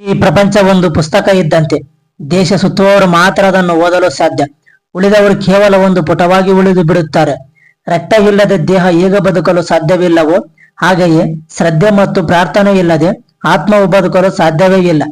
ಈ ಪ್ರಪಂಚ ಒಂದು ಪುಸ್ತಕ ಇದ್ದಂತೆ. ದೇಶ ಸುತ್ತುವವರು ಮಾತ್ರ ಅದನ್ನು ಓದಲು ಸಾಧ್ಯ. ಉಳಿದವರು ಕೇವಲ ಒಂದು ಪುಟವಾಗಿ ಉಳಿದು ಬಿಡುತ್ತಾರೆ. ರಕ್ತವಿಲ್ಲದೆ ದೇಹ ಈಗ ಬದುಕಲು ಸಾಧ್ಯವಿಲ್ಲವೋ, ಹಾಗೆಯೇ ಶ್ರದ್ಧೆ ಮತ್ತು ಪ್ರಾರ್ಥನೆ ಇಲ್ಲದೆ ಆತ್ಮವು ಬದುಕಲು ಸಾಧ್ಯವೇ ಇಲ್ಲ.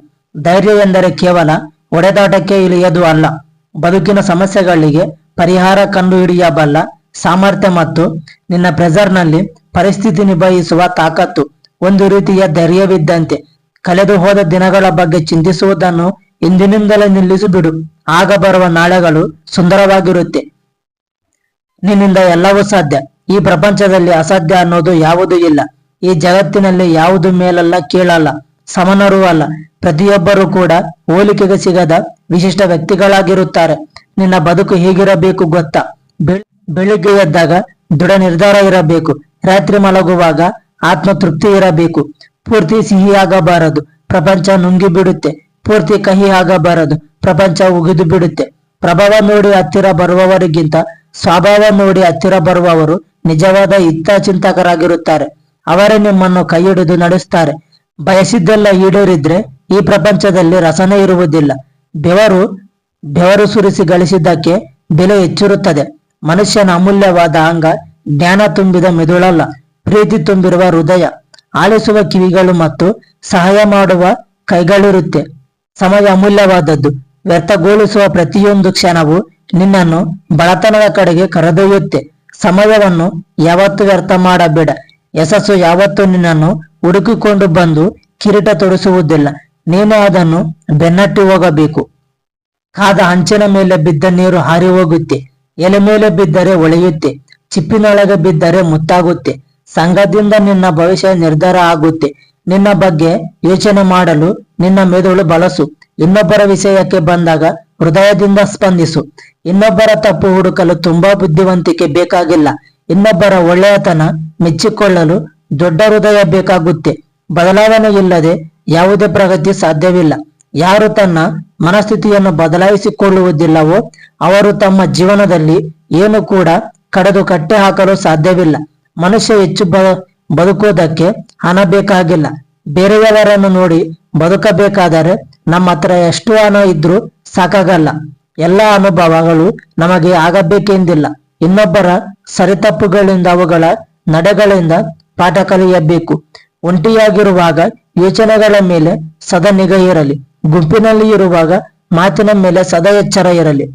ಧೈರ್ಯ ಎಂದರೆ ಕೇವಲ ಒಡೆದಾಟಕ್ಕೆ ಇಳಿಯದು ಅಲ್ಲ. ಬದುಕಿನ ಸಮಸ್ಯೆಗಳಿಗೆ ಪರಿಹಾರ ಕಂಡುಹಿಡಿಯಬಲ್ಲ ಸಾಮರ್ಥ್ಯ ಮತ್ತು ನಿನ್ನ ಪ್ರೆಸರ್ನಲ್ಲಿ ಪರಿಸ್ಥಿತಿ ನಿಭಾಯಿಸುವ ತಾಕತ್ತು. ಒಂದು ರೀತಿಯ ಧೈರ್ಯವಿದ್ದಂತೆ. ಕಳೆದು ಹೋದ ದಿನಗಳ ಬಗ್ಗೆ ಚಿಂತಿಸುವುದನ್ನು ಇಂದಿನಿಂದಲೇ ನಿಲ್ಲಿಸಿ ಬಿಡು ಆಗ ಬರುವ ನಾಳೆಗಳು ಸುಂದರವಾಗಿರುತ್ತೆ. ನಿನ್ನಿಂದ ಎಲ್ಲವೂ ಸಾಧ್ಯ. ಈ ಪ್ರಪಂಚದಲ್ಲಿ ಅಸಾಧ್ಯ ಅನ್ನೋದು ಯಾವುದೂ ಇಲ್ಲ. ಈ ಜಗತ್ತಿನಲ್ಲಿ ಯಾವುದು ಮೇಲಲ್ಲ, ಕೀಳಲ್ಲ, ಸಮನರೂ ಅಲ್ಲ. ಪ್ರತಿಯೊಬ್ಬರೂ ಕೂಡ ಹೋಲಿಕೆಗೆ ಸಿಗದ ವಿಶಿಷ್ಟ ವ್ಯಕ್ತಿಗಳಾಗಿರುತ್ತಾರೆ. ನಿನ್ನ ಬದುಕು ಹೇಗಿರಬೇಕು ಗೊತ್ತಾ? ಬೆಳ್- ಬೆಳಿಗ್ಗೆ ಎದ್ದಾಗ ದೃಢ ನಿರ್ಧಾರ ಇರಬೇಕು. ರಾತ್ರಿ ಮಲಗುವಾಗ ಆತ್ಮ ತೃಪ್ತಿ ಇರಬೇಕು. ಪೂರ್ತಿ ಸಿಹಿಯಾಗಬಾರದು ಪ್ರಪಂಚ ನುಂಗಿ ಬಿಡುತ್ತೆ. ಪೂರ್ತಿ ಕಹಿ ಆಗಬಾರದು. ಪ್ರಪಂಚ ಉಗಿದು ಬಿಡುತ್ತೆ. ಪ್ರಭಾವ ನೋಡಿ ಹತ್ತಿರ ಬರುವವರಿಗಿಂತ ಸ್ವಭಾವ ನೋಡಿ ಹತ್ತಿರ ಬರುವವರು ನಿಜವಾದ ಹಿತಚಿಂತಕರಾಗಿರುತ್ತಾರೆ. ಅವರೇ ನಿಮ್ಮನ್ನು ಕೈ ಹಿಡಿದು ನಡೆಸ್ತಾರೆ. ಬಯಸಿದ್ದೆಲ್ಲ ಈಡೇರಿದ್ರೆ ಈ ಪ್ರಪಂಚದಲ್ಲಿ ರಸನೆ ಇರುವುದಿಲ್ಲ. ಬೆವರು ಬೆವರು ಸುರಿಸಿ ಗಳಿಸಿದ್ದಕ್ಕೆ ಬೆಲೆ ಹೆಚ್ಚಿರುತ್ತದೆ. ಮನುಷ್ಯನ ಅಮೂಲ್ಯವಾದ ಅಂಗ ಜ್ಞಾನ ತುಂಬಿದ ಮೆದುಳಲ್ಲ. ಪ್ರೀತಿ ತುಂಬಿರುವ ಹೃದಯ. ಆಲಿಸುವ ಕಿವಿಗಳು ಮತ್ತು ಸಹಾಯ ಮಾಡುವ ಕೈಗಳಿರುತ್ತೆ. ಸಮಯ ಅಮೂಲ್ಯವಾದದ್ದು. ವ್ಯರ್ಥಗೊಳಿಸುವ ಪ್ರತಿಯೊಂದು ಕ್ಷಣವು ನಿನ್ನನ್ನು ಬಡತನದ ಕಡೆಗೆ ಕರೆದೊಯ್ಯುತ್ತೆ. ಸಮಯವನ್ನು ಯಾವತ್ತೂ ವ್ಯರ್ಥ ಮಾಡಬೇಡ. ಯಶಸ್ಸು ಯಾವತ್ತೂ ನಿನ್ನನ್ನು ಹುಡುಕಿಕೊಂಡು ಬಂದು ಕಿರೀಟ ತೊಡಿಸುವುದಿಲ್ಲ. ನೀನು ಅದನ್ನು ಬೆನ್ನಟ್ಟಿ ಹೋಗಬೇಕು. ಕಾದ ಹಂಚಿನ ಮೇಲೆ ಬಿದ್ದ ನೀರು ಹಾರಿ ಹೋಗುತ್ತೆ. ಎಲೆ ಮೇಲೆ ಬಿದ್ದರೆ ಒಳೆಯುತ್ತೆ. ಚಿಪ್ಪಿನೊಳಗೆ ಬಿದ್ದರೆ ಮುತ್ತಾಗುತ್ತೆ. ಸಂಘದಿಂದ ನಿನ್ನ ಭವಿಷ್ಯ ನಿರ್ಧಾರ ಆಗುತ್ತೆ. ನಿನ್ನ ಬಗ್ಗೆ ಯೋಚನೆ ಮಾಡಲು ನಿನ್ನ ಮೆದುಳು ಬಳಸು. ಇನ್ನೊಬ್ಬರ ವಿಷಯಕ್ಕೆ ಬಂದಾಗ ಹೃದಯದಿಂದ ಸ್ಪಂದಿಸು. ಇನ್ನೊಬ್ಬರ ತಪ್ಪು ಹುಡುಕಲು ತುಂಬಾ ಬುದ್ಧಿವಂತಿಕೆ ಬೇಕಾಗಿಲ್ಲ. ಇನ್ನೊಬ್ಬರ ಒಳ್ಳೆಯತನ ಮೆಚ್ಚಿಕೊಳ್ಳಲು ದೊಡ್ಡ ಹೃದಯ ಬೇಕಾಗುತ್ತೆ. ಬದಲಾವಣೆ ಇಲ್ಲದೆ ಯಾವುದೇ ಪ್ರಗತಿ ಸಾಧ್ಯವಿಲ್ಲ. ಯಾರು ತನ್ನ ಮನಸ್ಥಿತಿಯನ್ನು ಬದಲಾಯಿಸಿಕೊಳ್ಳುವುದಿಲ್ಲವೋ, ಅವರು ತಮ್ಮ ಜೀವನದಲ್ಲಿ ಏನು ಕೂಡ ಕಡೆದು ಕಟ್ಟೆ ಹಾಕಲು ಸಾಧ್ಯವಿಲ್ಲ. ಮನುಷ್ಯ ಹೆಚ್ಚು ಬ ಬದುಕುವುದಕ್ಕೆ ಹಣ ಬೇಕಾಗಿಲ್ಲ. ಬೇರೆಯವರನ್ನು ನೋಡಿ ಬದುಕಬೇಕಾದರೆ ನಮ್ಮ ಹತ್ರ ಎಷ್ಟು ಹಣ ಇದ್ರೂ ಸಾಕಾಗಲ್ಲ. ಎಲ್ಲ ಅನುಭವಗಳು ನಮಗೆ ಆಗಬೇಕೆಂದಿಲ್ಲ. ಇನ್ನೊಬ್ಬರ ಸರಿತಪ್ಪುಗಳಿಂದ ಅವುಗಳ ನಡೆಗಳಿಂದ ಪಾಠ ಕಲಿಯಬೇಕು. ಒಂಟಿಯಾಗಿರುವಾಗ ಯೋಚನೆಗಳ ಮೇಲೆ ಸದಾ ನಿಗಾ ಇರಲಿ. ಗುಂಪಿನಲ್ಲಿ ಇರುವಾಗ ಮಾತಿನ ಮೇಲೆ ಸದಾ ಎಚ್ಚರ ಇರಲಿ.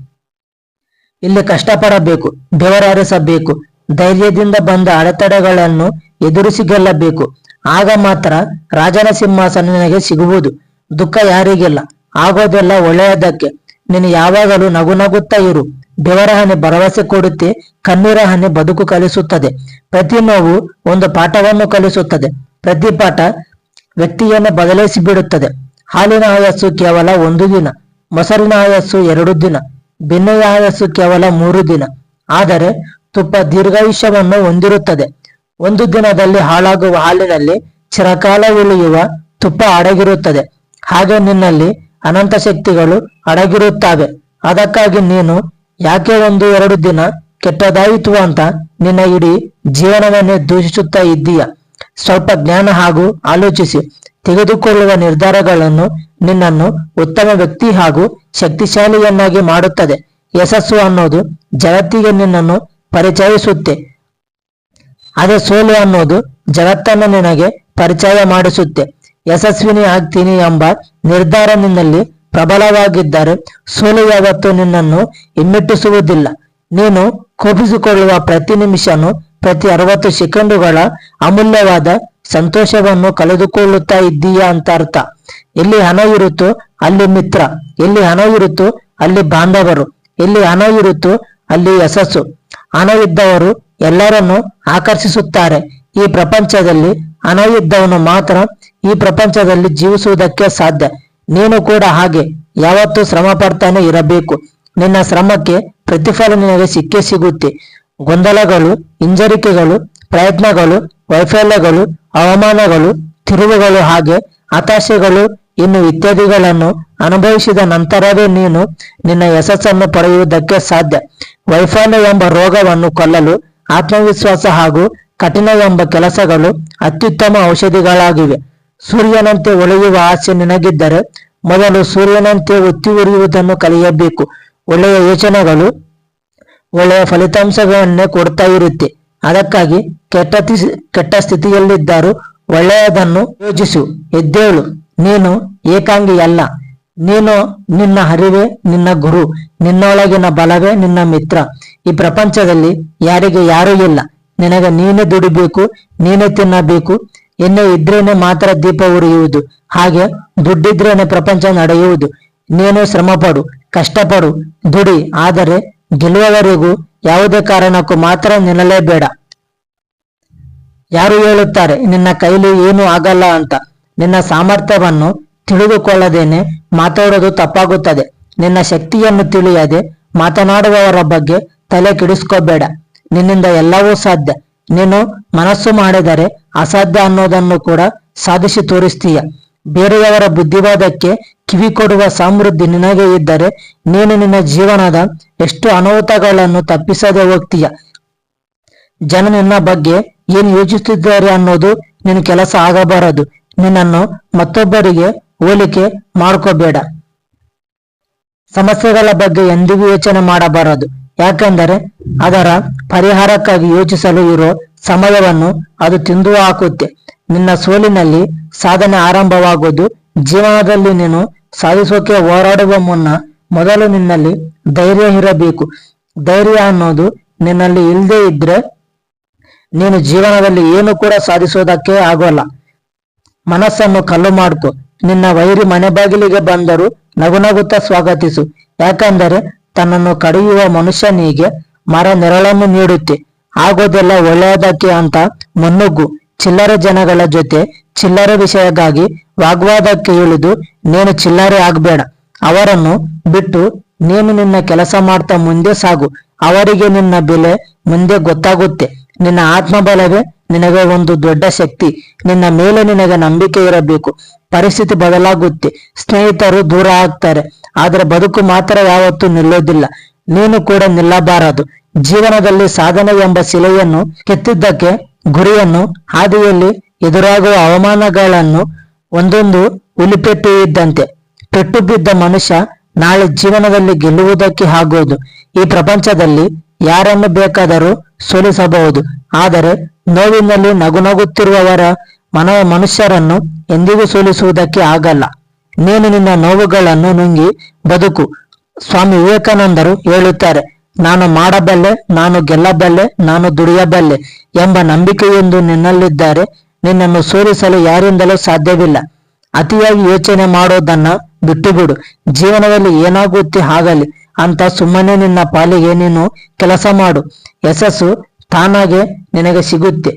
ಇಲ್ಲಿ ಕಷ್ಟಪಡಬೇಕು, ಬೆವರರಿಸಬೇಕು. ಧೈರ್ಯದಿಂದ ಬಂದ ಅಡೆತಡೆಗಳನ್ನು ಎದುರಿಸಿ ಗೆಲ್ಲಬೇಕು. ಆಗ ಮಾತ್ರ ರಾಜನ ಸಿಂಹಾಸನ ನಿನಗೆ ಸಿಗುವುದು. ದುಃಖ ಯಾರಿಗಿಲ್ಲ? ಆಗೋದೆಲ್ಲ ಒಳ್ಳೆಯದಕ್ಕೆ. ನೀನು ಯಾವಾಗಲೂ ನಗು ನಗುತ್ತಾ ಇರು. ಬೆವರ ಹನಿ ಭರವಸೆ ಕೊಡುತ್ತೆ, ಕಣ್ಣೀರ ಹನಿ ಬದುಕು ಕಲಿಸುತ್ತದೆ. ಪ್ರತಿ ನೋವು ಒಂದು ಪಾಠವನ್ನು ಕಲಿಸುತ್ತದೆ. ಪ್ರತಿ ಪಾಠ ವ್ಯಕ್ತಿಯನ್ನು ಬದಲಿಸಿ ಬಿಡುತ್ತದೆ. ಹಾಲಿನ ಆಯಸ್ಸು ಕೇವಲ ಒಂದು ದಿನ, ಮೊಸರಿನ ಆಯಸ್ಸು ಎರಡು ದಿನ, ಬೆಣ್ಣೆಯ ಆಯಸ್ಸು ಕೇವಲ ಮೂರು ದಿನ. ಆದರೆ ತುಪ್ಪ ದೀರ್ಘಾಯುಷ್ಯವನ್ನು ಹೊಂದಿರುತ್ತದೆ. ಒಂದು ದಿನದಲ್ಲಿ ಹಾಳಾಗುವ ಹಾಲಿನಲ್ಲಿ ಚಿರಕಾಲ ಉಳಿಯುವ ತುಪ್ಪ ಅಡಗಿರುತ್ತದೆ. ಹಾಗೆ ನಿನ್ನಲ್ಲಿ ಅನಂತ ಶಕ್ತಿಗಳು ಅಡಗಿರುತ್ತವೆ. ಅದಕ್ಕಾಗಿ ನೀನು ಯಾಕೆ ಒಂದು ಎರಡು ದಿನ ಕೆಟ್ಟದಾಯಿತು ಅಂತ ನಿನ್ನ ಇಡೀ ಜೀವನವನ್ನೇ ದೂಷಿಸುತ್ತಾ ಇದ್ದೀಯ? ಸ್ವಲ್ಪ ಜ್ಞಾನ ಹಾಗೂ ಆಲೋಚಿಸಿ. ತೆಗೆದುಕೊಳ್ಳುವ ನಿರ್ಧಾರಗಳನ್ನು ನಿನ್ನನ್ನು ಉತ್ತಮ ವ್ಯಕ್ತಿ ಹಾಗೂ ಶಕ್ತಿಶಾಲಿಯನ್ನಾಗಿ ಮಾಡುತ್ತದೆ. ಯಶಸ್ಸು ಅನ್ನೋದು ಜಗತ್ತಿಗೆ ನಿನ್ನನ್ನು ಪರಿಚಯಿಸುತ್ತೆ. ಅದೇ ಸೋಲು ಅನ್ನೋದು ಜಗತ್ತನ್ನು ನಿನಗೆ ಪರಿಚಯ ಮಾಡಿಸುತ್ತೆ. ಯಶಸ್ವಿನಿ ಆಗ್ತೀನಿ ಎಂಬ ನಿರ್ಧಾರ ನಿನ್ನಲ್ಲಿ ಪ್ರಬಲವಾಗಿದ್ದರೆ ಸೋಲು ಯಾವತ್ತೂ ನಿನ್ನನ್ನು ಹಿಮ್ಮೆಟ್ಟಿಸುವುದಿಲ್ಲ. ನೀನು ಕೋಪಿಸಿಕೊಳ್ಳುವ ಪ್ರತಿ ನಿಮಿಷನು ಪ್ರತಿ ಅರವತ್ತು ಸೆಕೆಂಡುಗಳ ಅಮೂಲ್ಯವಾದ ಸಂತೋಷವನ್ನು ಕಳೆದುಕೊಳ್ಳುತ್ತಾ ಇದ್ದೀಯಾ ಅಂತ ಅರ್ಥ. ಎಲ್ಲಿ ಹಣ ಇರುತ್ತೋ ಅಲ್ಲಿ ಮಿತ್ರ, ಎಲ್ಲಿ ಹಣ ಇರುತ್ತೋ ಅಲ್ಲಿ ಬಾಂಧವರು, ಎಲ್ಲಿ ಹಣ ಇರುತ್ತೋ ಅಲ್ಲಿ ಯಶಸ್ಸು. ಹಣ ಇದ್ದವರು ಎಲ್ಲರನ್ನು ಆಕರ್ಷಿಸುತ್ತಾರೆ. ಈ ಪ್ರಪಂಚದಲ್ಲಿ ಹಣವಿದ್ದವನು ಮಾತ್ರ ಈ ಪ್ರಪಂಚದಲ್ಲಿ ಜೀವಿಸುವುದಕ್ಕೆ ಸಾಧ್ಯ. ನೀನು ಕೂಡ ಹಾಗೆ. ಯಾವತ್ತೂ ಶ್ರಮ ಪಡ್ತಾನೆ ಇರಬೇಕು. ನಿನ್ನ ಶ್ರಮಕ್ಕೆ ಪ್ರತಿಫಲ ನಿನಗೆ ಸಿಕ್ಕೇ ಸಿಗುತ್ತೆ. ಗೊಂದಲಗಳು, ಹಿಂಜರಿಕೆಗಳು, ಪ್ರಯತ್ನಗಳು, ವೈಫಲ್ಯಗಳು, ಅವಮಾನಗಳು, ತಿರುವುಗಳು ಹಾಗೆ ಹತಾಶೆಗಳು ಇನ್ನು ಇತ್ಯಾದಿಗಳನ್ನು ಅನುಭವಿಸಿದ ನಂತರವೇ ನೀನು ನಿನ್ನ ಯಶಸ್ಸನ್ನು ಪಡೆಯುವುದಕ್ಕೆ ಸಾಧ್ಯ. ವೈಫಲ್ಯ ಎಂಬ ರೋಗವನ್ನು ಕೊಲ್ಲಲು, ಆತ್ಮವಿಶ್ವಾಸ ಹಾಗೂ ಕಠಿಣ ಎಂಬ ಕೆಲಸಗಳು ಅತ್ಯುತ್ತಮ ಔಷಧಿಗಳಾಗಿವೆ. ಸೂರ್ಯನಂತೆ ಒಳೆಯುವ ಆಸೆ ನಿನಗಿದ್ದರೆ ಮೊದಲು ಸೂರ್ಯನಂತೆ ಒತ್ತಿ ಉರಿಯುವುದನ್ನು ಕಲಿಯಬೇಕು. ಒಳ್ಳೆಯ ಯೋಚನೆಗಳು, ಒಳ್ಳೆಯ ಫಲಿತಾಂಶಗಳನ್ನೇ ಕೊಡ್ತಾ ಇರುತ್ತೆ. ಅದಕ್ಕಾಗಿ ಕೆಟ್ಟ ಕೆಟ್ಟ ಸ್ಥಿತಿಯಲ್ಲಿದ್ದರೂ ಒಳ್ಳೆಯದನ್ನು ಯೋಚಿಸು ಎದ್ದೇಳು. ನೀನು ಏಕಾಂಗಿ ಅಲ್ಲ. ನೀನು ನಿನ್ನ ಹರಿವೆ, ನಿನ್ನ ಗುರು, ನಿನ್ನೊಳಗಿನ ಬಲವೇ ನಿನ್ನ ಮಿತ್ರ. ಈ ಪ್ರಪಂಚದಲ್ಲಿ ಯಾರಿಗೆ ಯಾರೂ ಇಲ್ಲ. ನಿನಗೆ ನೀನೇ ದುಡಿಬೇಕು, ನೀನೇ ತಿನ್ನಬೇಕು. ಎಣ್ಣೆ ಇದ್ರೇನೆ ಮಾತ್ರ ದೀಪ ಉರಿಯುವುದು. ಹಾಗೆ ದುಡ್ಡಿದ್ರೇನೆ ಪ್ರಪಂಚ ನಡೆಯುವುದು. ನೀನು ಶ್ರಮಪಡು, ಕಷ್ಟಪಡು, ದುಡಿ. ಆದರೆ ಗೆಲ್ಲುವವರೆಗೂ ಯಾವುದೇ ಕಾರಣಕ್ಕೂ ಮಾತ್ರ ನಿಲ್ಲಲೇಬೇಡ. ಯಾರು ಹೇಳುತ್ತಾರೆ, ನಿನ್ನ ಕೈಲಿ ಏನೂ ಆಗಲ್ಲ ಅಂತ. ನಿನ್ನ ಸಾಮರ್ಥ್ಯವನ್ನು ತಿಳಿದುಕೊಳ್ಳದೇನೆ ಮಾತಾಡೋದು ತಪ್ಪಾಗುತ್ತದೆ. ನಿನ್ನ ಶಕ್ತಿಯನ್ನು ತಿಳಿಯದೆ ಮಾತನಾಡುವವರ ಬಗ್ಗೆ ತಲೆ ಕೆಡಿಸ್ಕೋಬೇಡ. ನಿನ್ನಿಂದ ಎಲ್ಲವೂ ಸಾಧ್ಯ. ನೀನು ಮನಸ್ಸು ಮಾಡಿದರೆ ಅಸಾಧ್ಯ ಅನ್ನೋದನ್ನು ಕೂಡ ಸಾಧಿಸಿ ತೋರಿಸ್ತೀಯ. ಬೇರೆಯವರ ಬುದ್ಧಿವಾದಕ್ಕೆ ಕಿವಿ ಕೊಡುವ ಸಮೃದ್ಧಿ ನಿನಗೆ ಇದ್ದರೆ ನೀನು ನಿನ್ನ ಜೀವನದ ಎಷ್ಟು ಅನಾಹುತಗಳನ್ನು ತಪ್ಪಿಸದೆ ಹೋಗ್ತೀಯ. ಜನ ನಿನ್ನ ಬಗ್ಗೆ ಏನ್ ಯೋಚಿಸುತ್ತಿದ್ದಾರೆ ಅನ್ನೋದು ನಿನ್ನ ಕೆಲಸ ಆಗಬಾರದು. ನಿನ್ನನ್ನು ಮತ್ತೊಬ್ಬರಿಗೆ ಹೋಲಿಕೆ ಮಾಡ್ಕೋಬೇಡ. ಸಮಸ್ಯೆಗಳ ಬಗ್ಗೆ ಎಂದಿಗೂ ಯೋಚನೆ ಮಾಡಬಾರದು. ಯಾಕೆಂದರೆ ಅದರ ಪರಿಹಾರಕ್ಕಾಗಿ ಯೋಚಿಸಲು ಇರೋ ಸಮಯವನ್ನು ಅದು ತಿಂದು ಹಾಕುತ್ತೆ. ನಿನ್ನ ಸೋಲಿನಲ್ಲಿ ಸಾಧನೆ ಆರಂಭವಾಗುವುದು ಜೀವನದಲ್ಲಿ ನೀನು ಸಾಧಿಸೋಕೆ ಹೋರಾಡುವ ಮುನ್ನ ಮೊದಲು ನಿನ್ನಲ್ಲಿ ಧೈರ್ಯ ಇರಬೇಕು. ಧೈರ್ಯ ಅನ್ನೋದು ನಿನ್ನಲ್ಲಿ ಇಲ್ಲದೆ ಇದ್ರೆ ನೀನು ಜೀವನದಲ್ಲಿ ಏನು ಕೂಡ ಸಾಧಿಸೋದಕ್ಕೆ ಆಗೋಲ್ಲ. ಮನಸ್ಸನ್ನು ಕಲ್ಲು ಮಾಡ್ಕೊ. ನಿನ್ನ ವೈರಿ ಮನೆ ಬಾಗಿಲಿಗೆ ಬಂದರೂ ನಗುನಗುತ್ತಾ ಸ್ವಾಗತಿಸು. ಯಾಕಂದರೆ ತನ್ನನ್ನು ಕಡಿಯುವ ಮನುಷ್ಯನಿಗೆ ಮರ ನೆರಳನ್ನು ನೀಡುತ್ತೆ. ಆಗೋದೆಲ್ಲ ಒಳ್ಳೆಯದಕ್ಕೆ ಅಂತ ಮುನ್ನುಗ್ಗು. ಚಿಲ್ಲರೆ ಜನಗಳ ಜೊತೆ ಚಿಲ್ಲರೆ ವಿಷಯಕ್ಕಾಗಿ ವಾಗ್ವಾದಕ್ಕೆ ಇಳಿದು ನೀನು ಚಿಲ್ಲರೆ ಆಗ್ಬೇಡ. ಅವರನ್ನು ಬಿಟ್ಟು ನೀನು ನಿನ್ನ ಕೆಲಸ ಮಾಡ್ತಾ ಮುಂದೆ ಸಾಗು. ಅವರಿಗೆ ನಿನ್ನ ಬೆಲೆ ಮುಂದೆ ಗೊತ್ತಾಗುತ್ತೆ. ನಿನ್ನ ಆತ್ಮಬಲವೇ ನಿನಗೆ ಒಂದು ದೊಡ್ಡ ಶಕ್ತಿ. ನಿನ್ನ ಮೇಲೆ ನಿನಗೆ ನಂಬಿಕೆ ಇರಬೇಕು. ಪರಿಸ್ಥಿತಿ ಬದಲಾಗುತ್ತೆ. ಸ್ನೇಹಿತರು ದೂರ ಆಗ್ತಾರೆ. ಆದ್ರೆ ಬದುಕು ಮಾತ್ರ ಯಾವತ್ತೂ ನಿಲ್ಲೋದಿಲ್ಲ. ನೀನು ಕೂಡ ನಿಲ್ಲಬಾರದು. ಜೀವನದಲ್ಲಿ ಸಾಧನೆ ಎಂಬ ಶಿಲೆಯನ್ನು ಕೆತ್ತಿದ್ದಕ್ಕೆ ಗುರಿಯನ್ನು ಹಾದಿಯಲ್ಲಿ ಎದುರಾಗುವ ಅವಮಾನಗಳನ್ನು ಒಂದೊಂದು ಉಲಿಪೆಟ್ಟು ಇದ್ದಂತೆ. ಪೆಟ್ಟು ಬಿದ್ದ ಮನುಷ್ಯ ನಾಳೆ ಜೀವನದಲ್ಲಿ ಗೆಲ್ಲುವುದಕ್ಕೆ ಆಗುವುದು ಈ ಪ್ರಪಂಚದಲ್ಲಿ ಯಾರನ್ನು ಬೇಕಾದರೂ ಸೋಲಿಸಬಹುದು. ಆದರೆ ನೋವಿನಲ್ಲಿ ನಗುನಗುತ್ತಿರುವವರ ಮನ ಮನುಷ್ಯರನ್ನು ಎಂದಿಗೂ ಸೋಲಿಸುವುದಕ್ಕೆ ಆಗಲ್ಲ. ನೀನು ನಿನ್ನ ನೋವುಗಳನ್ನು ನುಂಗಿ ಬದುಕು. ಸ್ವಾಮಿ ವಿವೇಕಾನಂದರು ಹೇಳುತ್ತಾರೆ, ನಾನು ಮಾಡಬಲ್ಲೆ, ನಾನು ಗೆಲ್ಲಬಲ್ಲೆ, ನಾನು ದುಡಿಯಬಲ್ಲೆ ಎಂಬ ನಂಬಿಕೆಯೊಂದು ನಿನ್ನಲ್ಲಿದ್ದಾರೆ ನಿನ್ನನ್ನು ಸೋಲಿಸಲು ಯಾರಿಂದಲೂ ಸಾಧ್ಯವಿಲ್ಲ. ಅತಿಯಾಗಿ ಯೋಚನೆ ಮಾಡೋದನ್ನ ಬಿಟ್ಟುಬಿಡು. ಜೀವನದಲ್ಲಿ ಏನಾಗುತ್ತೆ ಆಗಲಿ ಅಂತ ಸುಮ್ಮನೆ ನಿನ್ನ ಪಾಲಿಗೆ ನೀನು ಕೆಲಸ ಮಾಡು. ಯಶಸ್ಸು ತಾನಾಗೆ ನಿನಗೆ ಸಿಗುತ್ತೆ.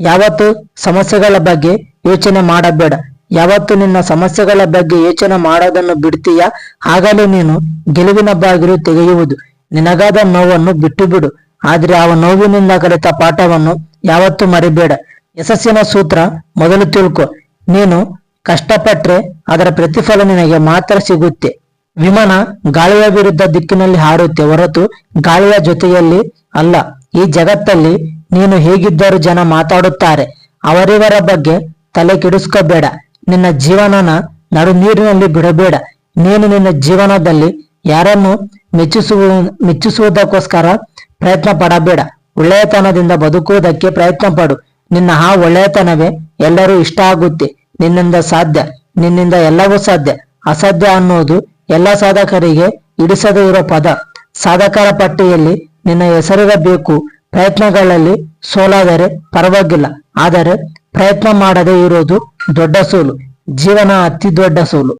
ಯಾವತ್ತು ಸಮಸ್ಯೆಗಳ ಬಗ್ಗೆ ಯೋಚನೆ ಮಾಡಬೇಡ. ಯಾವತ್ತು ನಿನ್ನ ಸಮಸ್ಯೆಗಳ ಬಗ್ಗೆ ಯೋಚನೆ ಮಾಡೋದನ್ನು ಬಿಡ್ತೀಯ? ಆಗಲೇ ನೀನು ಗೆಲುವಿನ ಬಾಗಿಲು ತೆಗೆಯುವುದು. ನಿನಗಾದ ನೋವನ್ನು ಬಿಟ್ಟು ಬಿಡು ಆದ್ರೆ ಆ ನೋವಿನಿಂದ ಕಲಿತ ಪಾಠವನ್ನು ಯಾವತ್ತು ಮರಿಬೇಡ. ಯಶಸ್ಸಿನ ಸೂತ್ರ ಮೊದಲು ತಿಳ್ಕೊ. ನೀನು ಕಷ್ಟಪಟ್ರೆ ಅದರ ಪ್ರತಿಫಲ ನಿನಗೆ ಮಾತ್ರ ಸಿಗುತ್ತೆ. ವಿಮಾನ ಗಾಳಿಯ ವಿರುದ್ಧ ದಿಕ್ಕಿನಲ್ಲಿ ಹಾರುತ್ತೆ ಹೊರತು ಗಾಳಿಯ ಜೊತೆಯಲ್ಲಿ ಅಲ್ಲ, ಈ ಜಗತ್ತಲ್ಲಿ ನೀನು ಹೇಗಿದ್ದರೂ ಜನ ಮಾತಾಡುತ್ತಾರೆ. ಅವರಿವರ ಬಗ್ಗೆ ತಲೆ ಕೆಡಿಸ್ಕೋಬೇಡ. ನಿನ್ನ ಜೀವನನ ನಡು ನೀರಿನಲ್ಲಿ ಬಿಡಬೇಡ. ನೀನು ನಿನ್ನ ಜೀವನದಲ್ಲಿ ಯಾರನ್ನು ಮೆಚ್ಚಿಸುವ, ಮೆಚ್ಚಿಸುವುದಕ್ಕೋಸ್ಕರ ಪ್ರಯತ್ನ ಪಡಬೇಡ. ಒಳ್ಳೆಯತನದಿಂದ ಬದುಕುವುದಕ್ಕೆ ಪ್ರಯತ್ನ ಪಡು. ನಿನ್ನ ಆ ಒಳ್ಳೆಯತನವೇ ಎಲ್ಲರೂ ಇಷ್ಟ ಆಗುತ್ತೆ. ನಿನ್ನಿಂದ ಸಾಧ್ಯ, ನಿನ್ನಿಂದ ಎಲ್ಲವೂ ಸಾಧ್ಯ. ಅಸಾಧ್ಯ ಅನ್ನೋದು ಎಲ್ಲ ಸಾಧಕರಿಗೆ ಇಡಿಸದೇ ಇರೋ ಪದ, ಸಾಧಕರ ಪಟ್ಟಿಯಲ್ಲಿ ನಿನ್ನ ಹೆಸರಿರಬೇಕು. ಪ್ರಯತ್ನಗಳಲ್ಲಿ ಸೋಲಾದರೆ ಪರವಾಗಿಲ್ಲ, ಆದರೆ ಪ್ರಯತ್ನ ಮಾಡದೇ ಇರೋದು ದೊಡ್ಡ ಸೋಲು, ಜೀವನ ಅತಿ ದೊಡ್ಡ ಸೋಲು.